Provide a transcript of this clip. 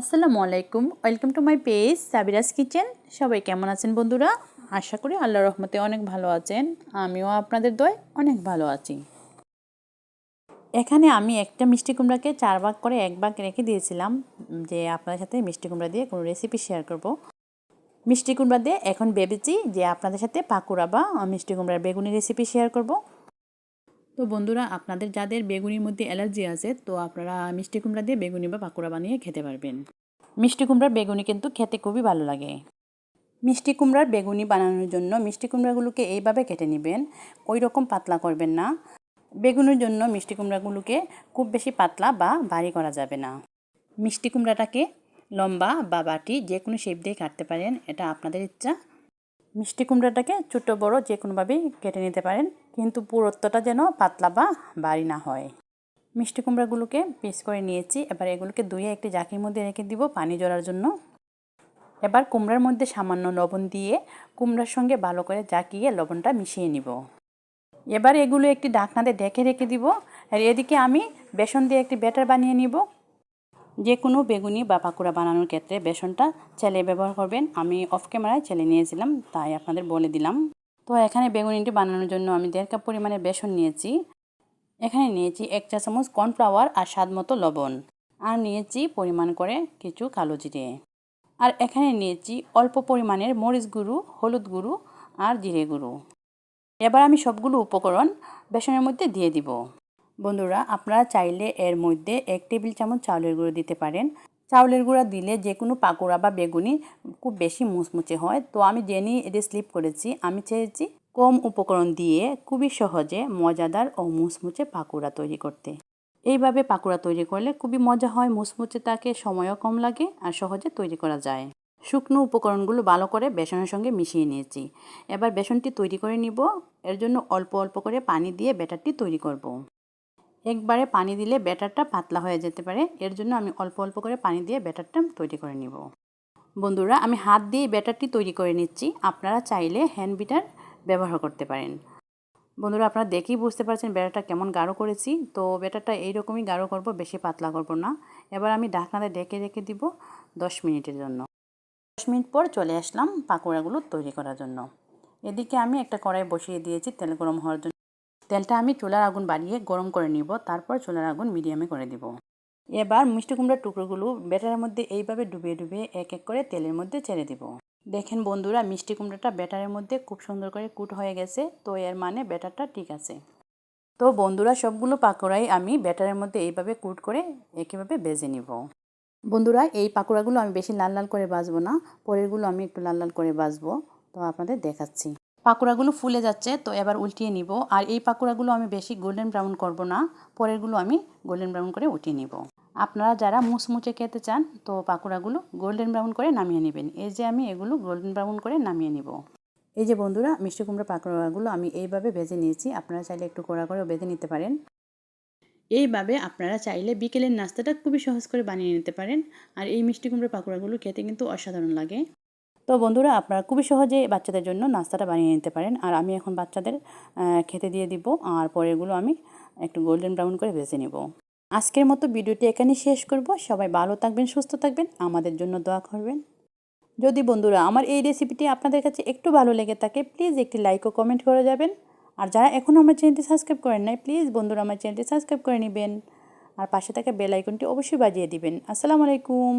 আসসালামু আলাইকুম। Welcome to my page Sabira's kitchen সবাই কেমন আছেন বন্ধুরা? আশা করি আল্লাহ রহমতে অনেক ভালো আছেন। আমিও আপনাদের দয় অনেক ভালো আছি। এখানে আমি একটা মিষ্টি কুমড়াকে চার ভাগ করে এক ভাগ রেখে দিয়েছিলাম, যে আপনাদের সাথে মিষ্টি কুমড়া দিয়ে কোনো রেসিপি শেয়ার করব। মিষ্টি কুমড়া দিয়ে এখন ভেবেছি যে আপনাদের সাথে পাকুড়া বা মিষ্টি কুমড়ার বেগুনি রেসিপি শেয়ার করব। তো বন্ধুরা, আপনাদের যাদের বেগুনির মধ্যে অ্যালার্জি আছে, তো আপনারা মিষ্টি কুমড়া দিয়ে বেগুনি বা পাকোড়া বানিয়ে খেতে পারবেন। মিষ্টি কুমড়ার বেগুনি কিন্তু খেতে খুবই ভালো লাগে। মিষ্টি কুমড়ার বেগুনি বানানোর জন্য মিষ্টি কুমড়াগুলোকে এইভাবে কেটে নেবেন, ওই রকম পাতলা করবেন না। বেগুনের জন্য মিষ্টি কুমড়াগুলোকে খুব বেশি পাতলা বা ভারী করা যাবে না। মিষ্টি কুমড়াটাকে লম্বা বা বাটি যে কোনো শেপ দিয়ে কাটতে পারেন, এটা আপনাদের ইচ্ছা। মিষ্টি কুমড়াটাকে ছোটো, বড় যে কোনোভাবেই কেটে নিতে পারেন, কিন্তু পুরত্বটা যেন পাতলা বা বাড়ি না হয়। মিষ্টি কুমড়াগুলোকে পিস করে নিয়েছি, এবার এগুলোকে ধুয়ে একটি জাকির মধ্যে রেখে দিব পানি জড়ার জন্য। এবার কুমড়ার মধ্যে সামান্য লবণ দিয়ে কুমড়ার সঙ্গে ভালো করে জাকিয়ে লবণটা মিশিয়ে নিব। এবার এগুলো একটি ডাকনাতে ডেকে রেখে দিব। আর এদিকে আমি বেসন দিয়ে একটি ব্যাটার বানিয়ে নিব। যে কোনো বেগুনি বা পাকুড়া বানানোর ক্ষেত্রে বেসনটা চেলে ব্যবহার করবেন। আমি অফ ক্যামেরায় চেলে নিয়েছিলাম, তাই আপনাদের বলে দিলাম। তো এখানে বেগুনিটি বানানোর জন্য আমি দেড় কাপ পরিমাণে বেসন নিয়েছি। এখানে নিয়েছি এক চা চামচ কর্নফ্লাওয়ার আর স্বাদ মতো লবণ। আর নিয়েছি পরিমাণ করে কিছু কালো জিরে। আর এখানে নিয়েছি অল্প পরিমাণের মরিচ গুঁড়ো, হলুদ গুঁড়ো আর জিরে গুঁড়ো। এবার আমি সবগুলো উপকরণ বেসনের মধ্যে দিয়ে দিব। বন্ধুরা, আপনারা চাইলে এর মধ্যে এক টেবিল চামচ চাউলের গুঁড়ো দিতে পারেন। চাউলের গুঁড়া দিলে যে কোনো পাকোড়া বা বেগুনি খুব বেশি মুচমুচে হয়। তো আমি জেনে এটি স্লিপ করেছি। আমি চেয়েছি কম উপকরণ দিয়ে খুবই সহজে মজাদার ও মুচমুচে পাকোড়া তৈরি করতে। এইভাবে পাকোড়া তৈরি করলে খুবই মজা হয়, মুচমুচে তাকে সময়ও কম লাগে আর সহজে তৈরি করা যায়। শুকনো উপকরণগুলো ভালো করে বেসনের সঙ্গে মিশিয়ে নিয়েছি। এবার বেসনটি তৈরি করে নিব। এর জন্য অল্প অল্প করে পানি দিয়ে ব্যাটারটি তৈরি করব। একবারে পানি দিলে ব্যাটারটা পাতলা হয়ে যেতে পারে। এর জন্য আমি অল্প অল্প করে পানি দিয়ে ব্যাটারটা তৈরি করে নিব। বন্ধুরা, আমি হাত দিয়ে ব্যাটারটি তৈরি করে নিচ্ছি। আপনারা চাইলে হ্যান্ড বিটার ব্যবহার করতে পারেন। বন্ধুরা, আপনারা দেখেই বুঝতে পারছেন ব্যাটারটা কেমন গাঢ় করেছি। তো ব্যাটারটা এইরকমই গাঢ় করব, বেশি পাতলা করব না। এবার আমি ঢাকনাতে ডেকে রেখে দিব দশ মিনিটের জন্য। দশ মিনিট পর চলে আসলাম পাকোড়াগুলো তৈরি করার জন্য। এদিকে আমি একটা কড়াই বসিয়ে দিয়েছি তেল গরম হওয়ার জন্য। তেলটা আমি চুলার আগুন বাড়িয়ে গরম করে নিব, তারপর চুলার আগুন মিডিয়ামে করে দিব। এবার মিষ্টি কুমড়ার টুকরোগুলো ব্যাটারের মধ্যে এইভাবে ডুবিয়ে ডুবিয়ে এক এক করে তেলের মধ্যে ছেড়ে দিব। দেখেন বন্ধুরা, মিষ্টি কুমড়াটা ব্যাটারের মধ্যে খুব সুন্দর করে কুট হয়ে গেছে, তো এর মানে ব্যাটারটা ঠিক আছে। তো বন্ধুরা, সবগুলো পাকোড়াই আমি ব্যাটারের মধ্যে এইভাবে কুট করে একইভাবে বেজে নিব। বন্ধুরা, এই পাকোড়াগুলো আমি বেশি লাল লাল করে বাজবো না, পরেরগুলো আমি একটু লাল লাল করে বাজবো, তো আপনাদের দেখাচ্ছি। পাকোড়াগুলো ফুলে যাচ্ছে, তো এবার উল্টিয়ে নিব। আর এই পাকোড়াগুলো আমি বেশি গোল্ডেন ব্রাউন করব না, পরেরগুলো আমি গোল্ডেন ব্রাউন করে উঠিয়ে নিব। আপনারা যারা মুচমুচে খেতে চান, তো পাকোড়াগুলো গোল্ডেন ব্রাউন করে নামিয়ে নেবেন। এই যে আমি এগুলো গোল্ডেন ব্রাউন করে নামিয়ে নিব। এই যে বন্ধুরা, মিষ্টি কুমড়া পাকোড়াগুলো আমি এইভাবে ভেজে নিয়েছি। আপনারা চাইলে একটু কড়া করেও বেঁধে নিতে পারেন। এইভাবে আপনারা চাইলে বিকেলের নাস্তাটা খুবই সহজ করে বানিয়ে নিতে পারেন। আর এই মিষ্টি কুমড়া পাকোড়াগুলো খেতে কিন্তু অসাধারণ লাগে। তো বন্ধুরা, আপনারা খুবই সহজে বাচ্চাদের জন্য নাস্তাটা বানিয়ে নিতে পারেন। আর আমি এখন বাচ্চাদের খেতে দিয়ে দিব। আর পরেরগুলো আমি একটু গোল্ডেন ব্রাউন করে ভেজে নেব। আজকের মতো ভিডিওটি এখানে শেষ করব। সবাই ভালো থাকবেন, সুস্থ থাকবেন। আমাদের জন্য দোয়া করবেন। যদি বন্ধুরা আমার এই রেসিপিটি আপনাদের কাছে একটু ভালো লেগে থাকে প্লিজ একটি লাইক ও কমেন্ট করে যাবেন। আর যারা এখনও আমার চ্যানেলটি সাবস্ক্রাইব করেন নাই প্লিজ বন্ধুরা আমার চ্যানেলটি সাবস্ক্রাইব করে নেবেন। আর পাশে থাকা বেল আইকনটি অবশ্যই বাজিয়ে দিবেন। আসসালামু আলাইকুম।